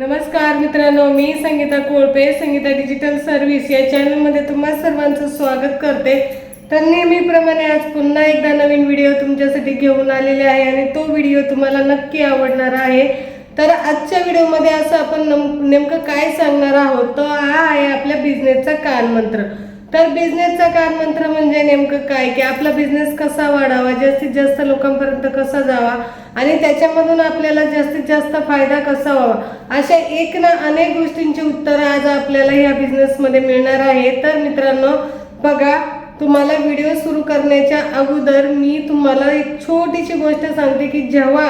नमस्कार मित्रांनो मी संगीता कोळपे संगीता डिजिटल सर्व्हिस या चॅनलमध्ये तुम्हा सर्वांचं स्वागत करते. तर नेहमीप्रमाणे आज पुन्हा एकदा नवीन व्हिडिओ तुमच्यासाठी घेऊन आलेले आहे आणि तो व्हिडिओ तुम्हाला नक्की आवडणार आहे. तर आजच्या व्हिडिओमध्ये असं आपण नम- नेमकं काय सांगणार आहोत? तो हा आहे आपल्या बिझनेसचा कानमंत्र. तर बिझनेसचा कान मंत्र म्हणजे नेमकं काय? की आपला बिझनेस कसा वाढावा? जास्तीत जास्त लोकांपर्यंत कसा जावा? आणि त्याच्यामधून आपल्याला जास्तीत जास्त फायदा कसा व्हावा? अशा एक ना अनेक गोष्टींची उत्तरं आज आपल्याला ह्या बिझनेसमध्ये मिळणार आहे तर मित्रांनो बघा तुम्हाला व्हिडिओ सुरू करण्याच्या अगोदर मी तुम्हाला एक छोटीशी गोष्ट सांगते की जेव्हा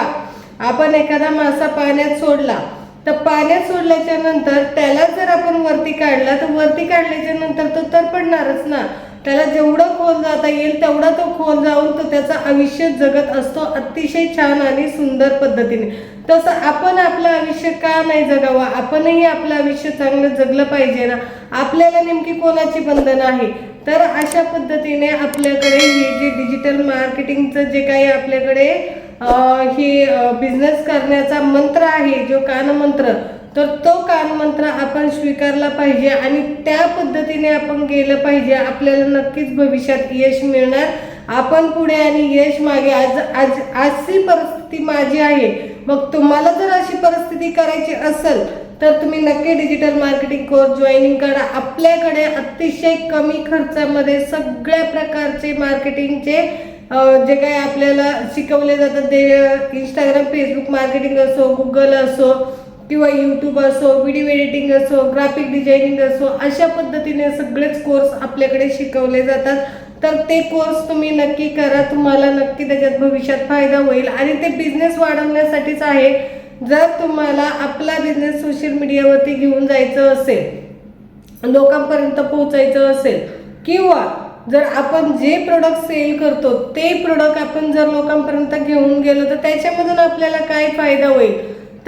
आपण एखादा मासा पाण्यात सोडला तर पाण्यात सोडल्याच्या नंतर त्याला जर आपण वरती काढला तर वरती काढल्याच्या नंतर तो तर पडणारच ना. त्याला जेवढं खोल जाता येईल तेवढा तो खोल जाऊन तो त्याचं आयुष्य जगत असतो अतिशय छान आणि सुंदर पद्धतीने. तसं आपण आपलं आयुष्य का नाही जगावं? आपणही आपलं आयुष्य चांगलं जगलं पाहिजे ना? आपल्याला नेमकी कोणाची बंधन आहे? तर अशा पद्धतीने आपल्याकडे हे जे डिजिटल मार्केटिंगचं जे काही आपल्याकडे हे बिझनेस करण्याचा मंत्र आहे जो कानमंत्र तर तो कानमंत्र आपण स्वीकारला पाहिजे आणि त्या पद्धतीने आपण गेलं पाहिजे. आपल्याला नक्कीच भविष्यात यश मिळणार. आपण पुढे आणि यश मागे. आज आज अशी परिस्थिती माझी आहे. मग तुम्हाला जर अशी परिस्थिती करायची असेल तर तुम्ही नक्की डिजिटल मार्केटिंग कोर्स जॉईनिंग करा. आपल्याकडे अतिशय कमी खर्चामध्ये सगळ्या प्रकारचे मार्केटिंगचे जे काही आपल्याला शिकवले जातात ते इंस्टाग्राम फेसबुक मार्केटिंग असो गुगल असो किंवा यूट्यूब असो व्हिडिओ एडिटिंग असो ग्राफिक डिझायनिंग असो अशा पद्धतीने सगळेच कोर्स आपल्याकडे शिकवले जातात. तर ते कोर्स तुम्ही नक्की करा. तुम्हाला नक्की त्याच्यात भविष्यात फायदा होईल. आणि ते बिझनेस वाढवण्यासाठीच आहे. जर तुम्हाला आपला बिझनेस सोशल मीडियावरती घेऊन जायचं असेल लोकांपर्यंत पोहोचायचं असेल किंवा जर आपण जे प्रोडक्ट सेल करतो ते प्रोडक्ट आपण जर लोकांपर्यंत घेऊन गेलो तर त्याच्यामधून आपल्याला काय फायदा होईल?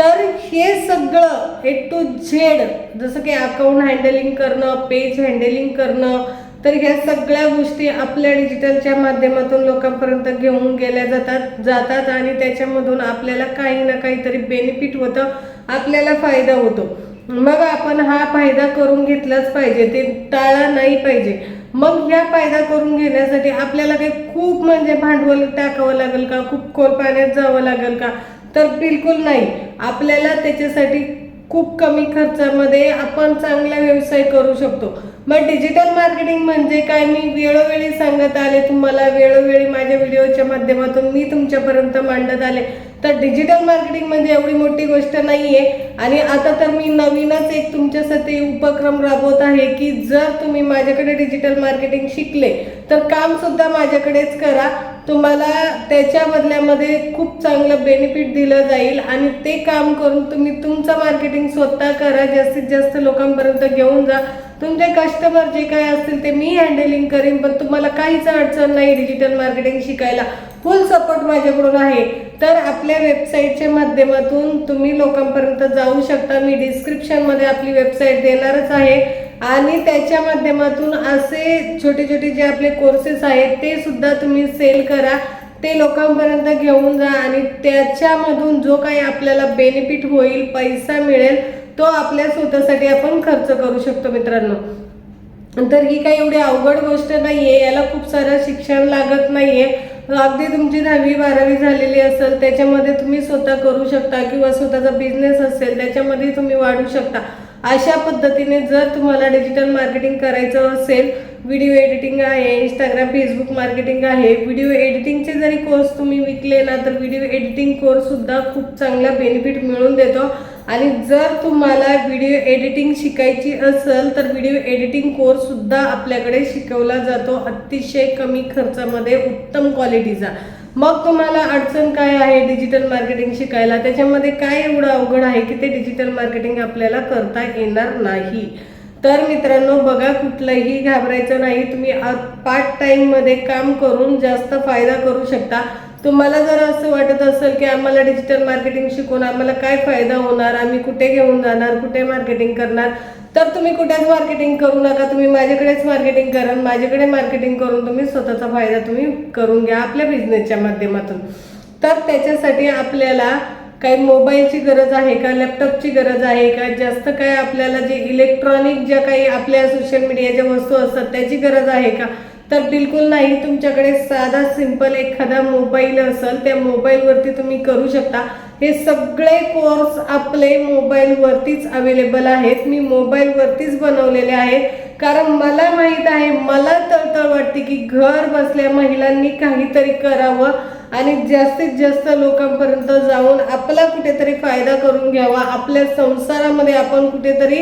तर हे सगळं हे टू झेड जसं की अकाउंट हँडलिंग करणं पेज हँडलिंग करणं तर ह्या सगळ्या गोष्टी आपल्या डिजिटलच्या माध्यमातून लोकांपर्यंत घेऊन गेल्या जातात जातात आणि त्याच्यामधून आपल्याला काही ना काहीतरी बेनिफिट होतं आपल्याला फायदा होतो. मग आपण हा फायदा करून घेतलाच पाहिजे ते टाळा नाही पाहिजे. मग ह्या फायदा करून घेण्यासाठी आपल्याला काही खूप म्हणजे भांडवल टाकावं लागेल का? खूप खोल पाण्यात जावं लागेल का? तर बिलकुल नाही. आपल्याला त्याच्यासाठी खूप कमी खर्चामध्ये आपण चांगला व्यवसाय करू शकतो. मग डिजिटल मार्केटिंग म्हणजे काय? मी वेळोवेळी सांगत आले तुम्हाला वेळोवेळी माझ्या व्हिडिओच्या माध्यमातून मी तुमच्यापर्यंत मांडत आले. तर डिजिटल मार्केटिंग म्हणजे एवढी मोठी गोष्ट नाही आहे आणि आता तर मी नवीनच एक तुमच्यासाठी उपक्रम राबवत आहे की जर तुम्ही माझ्याकडे डिजिटल मार्केटिंग शिकले तर काम सुद्धा माझ्याकडेच करा. तुम्हाला त्याच्या बदल्यामध्ये खूप चांगलं बेनिफिट दिलं जाईल आणि ते काम करून तुम्ही तुमचं मार्केटिंग स्वतः करा. जास्तीत जास्त लोकांपर्यंत घेऊन जा. तुमचे कस्टमर जे काय असतील ते मी हँडलिंग करेन पण तुम्हाला काहीच अडचण नाही डिजिटल मार्केटिंग शिकायला. फुल सपोर्ट माझ्याकडून आहे. तर आपल्या वेबसाईटच्या माध्यमातून तुम्ही लोकांपर्यंत जाऊ शकता. मी डिस्क्रिप्शनमध्ये आपली वेबसाईट देणारच आहे. आणि त्याच्या माध्यमातून असे छोटे छोटे जे आपले कोर्सेस आहेत ते सुद्धा तुम्ही सेल करा. ते लोकांपर्यंत घेऊन जा आणि त्याच्यामधून जो काही आपल्याला बेनिफिट होईल पैसा मिळेल तो आपल्या स्वतःसाठी आपण खर्च करू शकतो मित्रांनो. तर ही काही एवढी अवघड गोष्ट नाही आहे याला खूप सारं शिक्षण लागत नाही आहे अगदी तुमची दहावी बारावी झालेली असेल त्याच्यामध्ये तुम्ही स्वतः करू शकता किंवा स्वतःचा बिझनेस असेल त्याच्यामध्ये तुम्ही वाढू शकता. अशा पद्धतीने जर तुम्हाला डिजिटल मार्केटिंग करायचं असेल व्हिडिओ एडिटिंग आहे इंस्टाग्राम फेसबुक मार्केटिंग आहे. व्हिडिओ एडिटिंगचे जरी कोर्स तुम्ही विकले ना तर व्हिडिओ एडिटिंग कोर्ससुद्धा खूप चांगला बेनिफिट मिळून देतो. आणि जर तुम्हाला व्हिडिओ एडिटिंग शिकायची असेल तर व्हिडिओ एडिटिंग कोर्ससुद्धा आपल्याकडे शिकवला जातो. अतिशय कमी खर्चामध्ये उत्तम क्वालिटीचा मग तुम्हाला अडचण काय आहे डिजिटल मार्केटिंग शिकायला? त्याच्यामध्ये काय एवढं अवघड आहे की ते डिजिटल मार्केटिंग आपल्याला करता येणार नाही? तर मित्रांनो बघा कुठलंही घाबरायचं नाही. तुम्ही पार्ट टाईममध्ये काम करून जास्त फायदा करू शकता. तुम्हाला जर असं वाटत असेल की आम्हाला डिजिटल मार्केटिंग शिकून आम्हाला काय फायदा होणार आम्ही कुठे घेऊन जाणार कुठे मार्केटिंग करणार तर तुम्ही कुठेच मार्केटिंग करू नका. तुम्ही माझ्याकडेच मार्केटिंग करा माझ्याकडे मार्केटिंग करून तुम्ही स्वतःचा फायदा तुम्ही करून घ्या आपल्या बिझनेसच्या माध्यमातून. तर त्याच्यासाठी आपल्याला काही मोबाईलची गरज आहे का लॅपटॉपची गरज आहे का जास्त काय आपल्याला जे इलेक्ट्रॉनिक ज्या काही आपल्या सोशल मीडियाच्या वस्तू असतात त्याची गरज आहे का? तर बिलकुल नाही तुमच्याकडे साधा सिंपल एखादा मोबाईल असेल त्या मोबाईलवरती तुम्ही करू शकता. हे सगळे कोर्स आपले मोबाईलवरतीच अवेलेबल आहेत. मी मोबाईलवरतीच बनवलेले आहेत. कारण मला माहीत आहे मला तळतळ वाटते की घर बसल्या महिलांनी काहीतरी करावं आणि जास्तीत जास्त लोकांपर्यंत जाऊन आपला कुठेतरी फायदा करून घ्यावा. आपल्या संसारामध्ये आपण कुठेतरी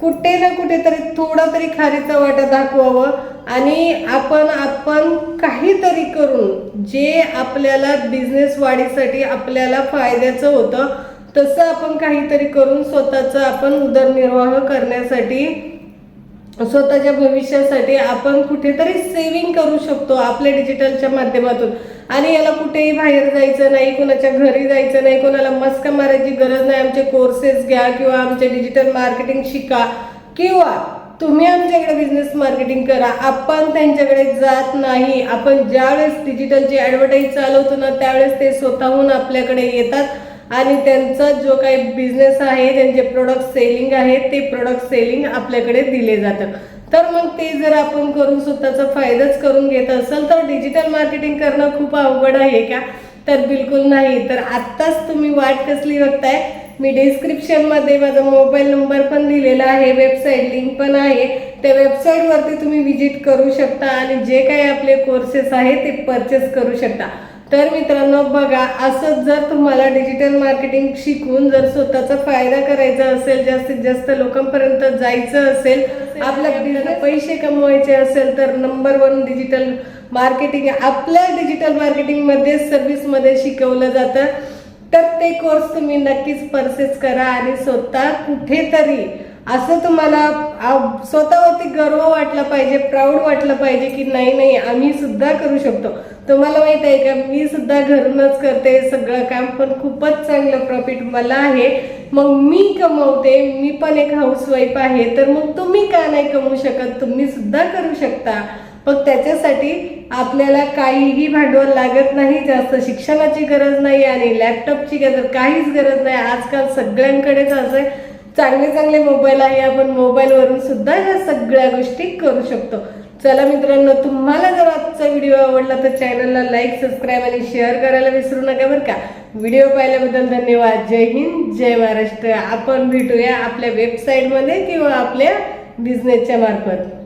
कुठे ना कुठेतरी थोडा तरी खारीचा वाटा दाखवावं. आणि आपण आपण काहीतरी करून जे आपल्याला बिझनेस वाढीसाठी आपल्याला फायद्याचं होतं तसं आपण काहीतरी करून स्वतःचं आपण उदरनिर्वाह करण्यासाठी स्वतःच्या भविष्यासाठी आपण कुठेतरी सेव्हिंग करू शकतो आपल्या डिजिटलच्या माध्यमातून. आणि याला कुठेही बाहेर जायचं नाही कोणाच्या घरी जायचं नाही कोणाला मस्का मारायची गरज नाही. आमचे कोर्सेस घ्या किंवा आमचे डिजिटल मार्केटिंग शिका. किंवा तुम्ही आमच्याकडे बिझनेस मार्केटिंग करा. आपण त्यांच्याकडे जात नाही. आपण ज्यावेळेस डिजिटलची ॲडव्हर्टाईज चालवतो ना त्यावेळेस ते स्वतःहून आपल्याकडे येतात. आणि त्यांचा जो काही बिझनेस आहे त्यांचे प्रोडक्ट सेलिंग आहे ते प्रोडक्ट सेलिंग आपल्याकडे दिले जातं. तर मग ते जर आपण करून स्वतःचा फायदाच करून घेत असाल तर डिजिटल मार्केटिंग करणं खूप अवघड आहे का? तर बिलकुल नाही. तर आत्ताच तुम्ही वाट कसली बघताय? मी डिस्क्रिप्शनमध्ये माझा मोबाईल नंबर पण दिलेला आहे वेबसाईट लिंक पण आहे. त्या वेबसाईटवरती तुम्ही विजिट करू शकता आणि जे काही आपले कोर्सेस आहे ते परचेस करू शकता. तर मित्रांनो बघा असं जर तुम्हाला डिजिटल मार्केटिंग शिकून जर स्वतःचा फायदा करायचा असेल जास्तीत जास्त लोकांपर्यंत जायचं असेल आपल्या पैसे कमवायचे असेल तर नंबर वन डिजिटल मार्केटिंग आपल्या डिजिटल मार्केटिंगमध्ये सर्व्हिसमध्ये शिकवलं जातं. तर ते कोर्स तुम्ही नक्कीच परचेस करा आणि स्वतः कुठेतरी असं तुम्हाला स्वतःवरती गर्व वाटला पाहिजे प्राऊड वाटलं पाहिजे की नाही नाही आम्ही सुद्धा करू शकतो. तुम्हाला माहीत आहे का मी सुद्धा घरूनच करते सगळं काम पण खूपच चांगलं प्रॉफिट मला आहे. मग मी कमवते मी पण एक हाऊसवाईफ आहे तर मग तुम्ही का नाही कमवू शकत? तुम्ही सुद्धा करू शकता. मग त्याच्यासाठी आपल्याला काहीही भांडवल लागत नाही जास्त शिक्षणाची गरज नाही आणि लॅपटॉपची गरज काहीच गरज नाही. आजकाल सगळ्यांकडेच असे चांगले चांगले मोबाईल आहे आपण मोबाईलवरून सुद्धा ह्या सगळ्या गोष्टी करू शकतो. चला मित्रांनो तुम्हाला जर आजचा व्हिडिओ आवडला तर चॅनलला लाईक सबस्क्राईब आणि शेअर करायला विसरू नका बरं का. व्हिडिओ पाहिल्याबद्दल धन्यवाद. जय हिंद जय महाराष्ट्र. आपण भेटूया आपल्या वेबसाईटमध्ये किंवा आपल्या बिझनेसच्या मार्फत.